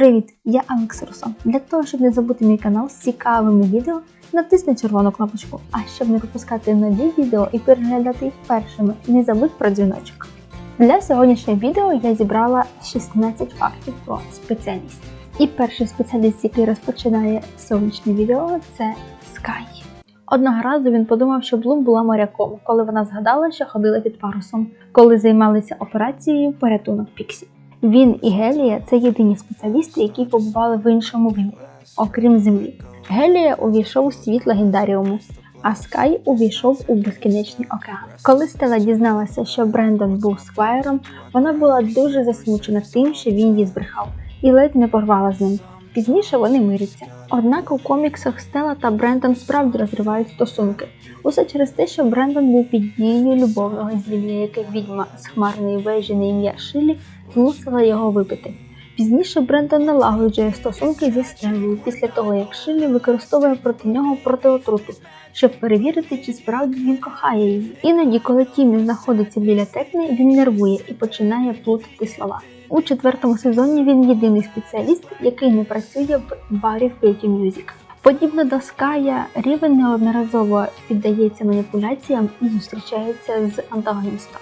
Привіт, я Алекс Русон. Для того, щоб не забути мій канал з цікавими відео, натисни червону кнопочку. А щоб не пропускати нові відео і переглядати їх першими, не забудь про дзвіночок. Для сьогоднішнього відео я зібрала 16 фактів про спеціальність. І перший спеціаліст, який розпочинає сьогоднішнє відео, це Скай. Одного разу він подумав, що Блум була моряком, коли вона згадала, що ходила під парусом, коли займалися операцією порятунок Піксі. Він і Гелія це єдині спеціалісти, які побували в іншому вимірі, окрім Землі. Гелія увійшов у світ легендаріуму, а Скай увійшов у безкінечний океан. Коли Стела дізналася, що Брендон був сквайром, вона була дуже засмучена тим, що він її збрехав, і ледь не порвала з ним. Пізніше вони миряться. Однак у коміксах Стела та Брендон справді розривають стосунки. Усе через те, що Брендон був під дією любовного зілля, яке відьма з хмарної вежі на ім'я Шилі змусила його випити. Пізніше Брендон налагоджує стосунки зі Стеллою після того, як Шилі використовує проти нього протиотруту, щоб перевірити, чи справді він кохає її. Іноді, коли Тімі знаходиться біля Текни, він нервує і починає плутати слова. У четвертому сезоні він єдиний спеціаліст, який не працює в барі в Pretty Music. Подібно до Ская, Рівен неодноразово піддається маніпуляціям і зустрічається з антагоністом.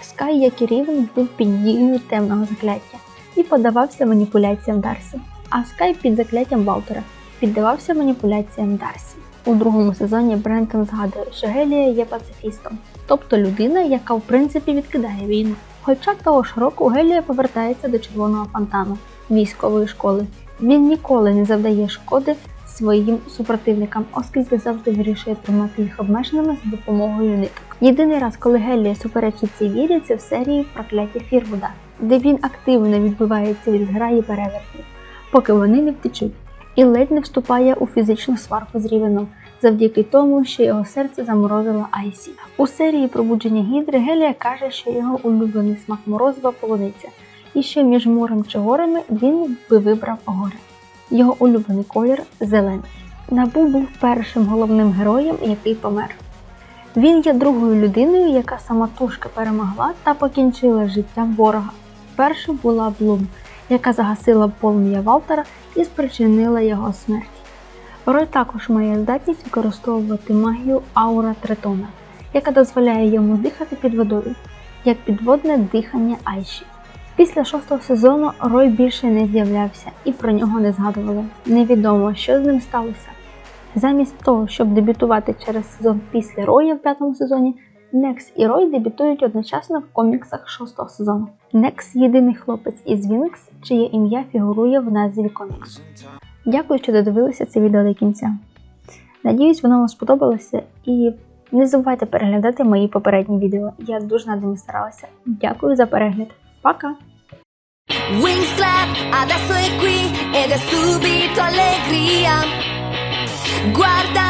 Скай, як і Рівен, був під дією темного закляття і подавався маніпуляціям Дарсі. А Скай під закляттям Валтера піддавався маніпуляціям Дарсі. У другому сезоні Брентон згадує, що Гелія є пацифістом, тобто людина, яка в принципі відкидає війну. Хоча того ж року Гелія повертається до червоного фонтану військової школи. Він ніколи не завдає шкоди своїм супротивникам, оскільки завжди вирішує тримати їх обмеженими за допомогою ниток. Єдиний раз, коли Гелія суперечить цій вірі, це в серії Прокляття Фірвуда, де він активно відбивається від зграї перевертнів, поки вони не втечуть, і ледь не вступає у фізичну сварку з Рівеном, завдяки тому, що його серце заморозила Айсі. У серії пробудження Гідри Гелія каже, що його улюблений смак морозива полуниця, і що між морем чи горами він би вибрав гори. Його улюблений колір зелений. Набу був першим головним героєм, який помер. Він є другою людиною, яка самотужки перемогла та покінчила з життям ворога. Першою була Блум, яка загасила полум'я Валтера і спричинила його смерть. Рой також має здатність використовувати магію аура Третона, яка дозволяє йому дихати під водою, як підводне дихання Айші. Після шостого сезону Рой більше не з'являвся і про нього не згадували. Невідомо, що з ним сталося. Замість того, щоб дебютувати через сезон після Роя в п'ятому сезоні, Некс і Рой дебютують одночасно в коміксах шостого сезону. Некс єдиний хлопець із Вінкс, чиє ім'я фігурує в назві коміксу. Дякую, що додивилися це відео до кінця. Надіюсь, воно вам сподобалося і не забувайте переглядати мої попередні відео. Я дуже над ними старалася. Dякую за перегляд. Пока! Guarda